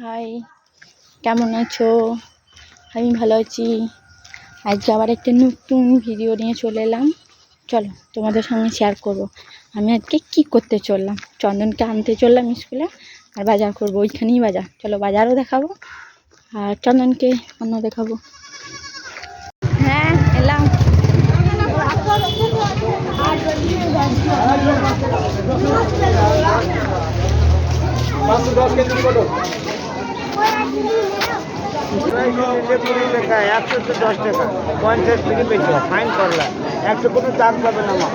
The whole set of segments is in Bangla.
হাই কেমন আছো? আমি ভালো আছি। আজকে আবার একটা নতুন ভিডিও নিয়ে চলে এলাম। চলো, তোমাদের সঙ্গে শেয়ার করব। আমি আজকে কি করতে চললাম? চন্দনকে আনতে চললাম স্কুলে আর বাজার করব। ওইখানেই বাজার। চলো, বাজারও দেখাবো আর চন্দনকে অন্য দেখাবো। হ্যাঁ এলাম। পাঁচশো দশ কেজি কত একশো তো দশ টাকা পঞ্চাশ থেকে বেশি ফাইন করলাম একশো কোনো চাপ পাবে না আমার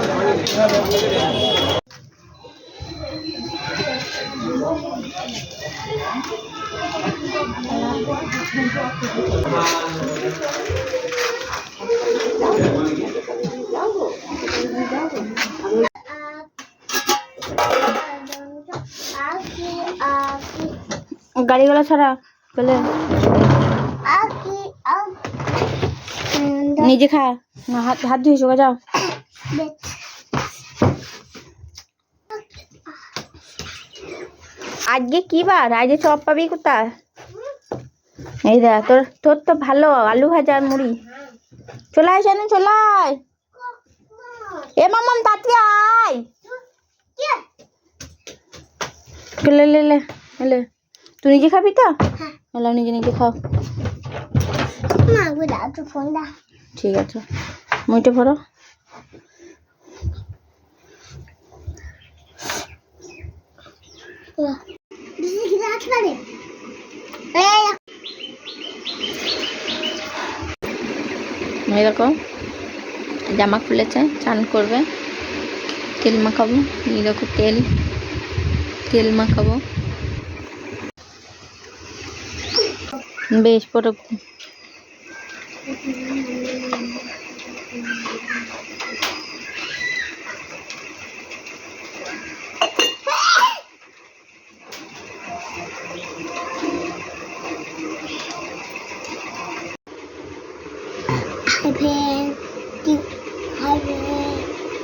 গাড়িগুলো ছাড়া বলে নিজে খা। না, হাত হাত ধুয়ে চোখে যাও। আজকে কি বার? আজকে চপ পাবি কোথায়? এই দেখ তোর তোর তো ভালো আলু ভাজা আর মুড়ি। চলে আয় জানো চলে আয়। এ মামাম তাড়াতাড়ি আয়। লে লে লে লে। তুই নিজে খাবি তো? এলাম নিজে নিজে খাও। ঠিক আছে। মুইটা ভরো। এই দেখো জামা খুলেছে চান করবে। তেল মাখাবো দেখো তেল তেল মাখাবো। বেশ পরে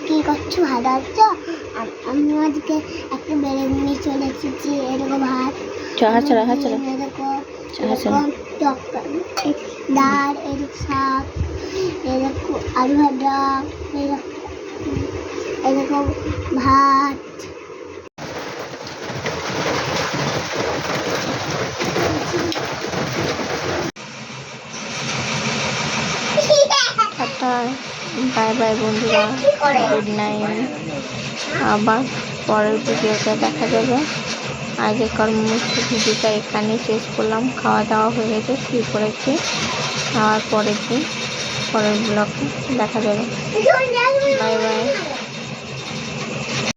কি করছ ভালো আছো আমি আজকে একটা বেরেগুনি চলে এসেছি এরকম ভাত এরকম ডাল এরকম শাক এরকম আলু ভাজা এরকম এরকম ভাত বাই বাই বন্ধুরা গুড নাইট আবার পরের ভিডিওতে দেখা যাবে। আজকে কর্মমুক্ত ভিডিওটা এখানেই শেষ করলাম। খাওয়া দাওয়া হয়ে গেছে শুয়ে পড়েছি। খাওয়ার পরের দিন পরের ব্লগে দেখা যাবে। Bye bye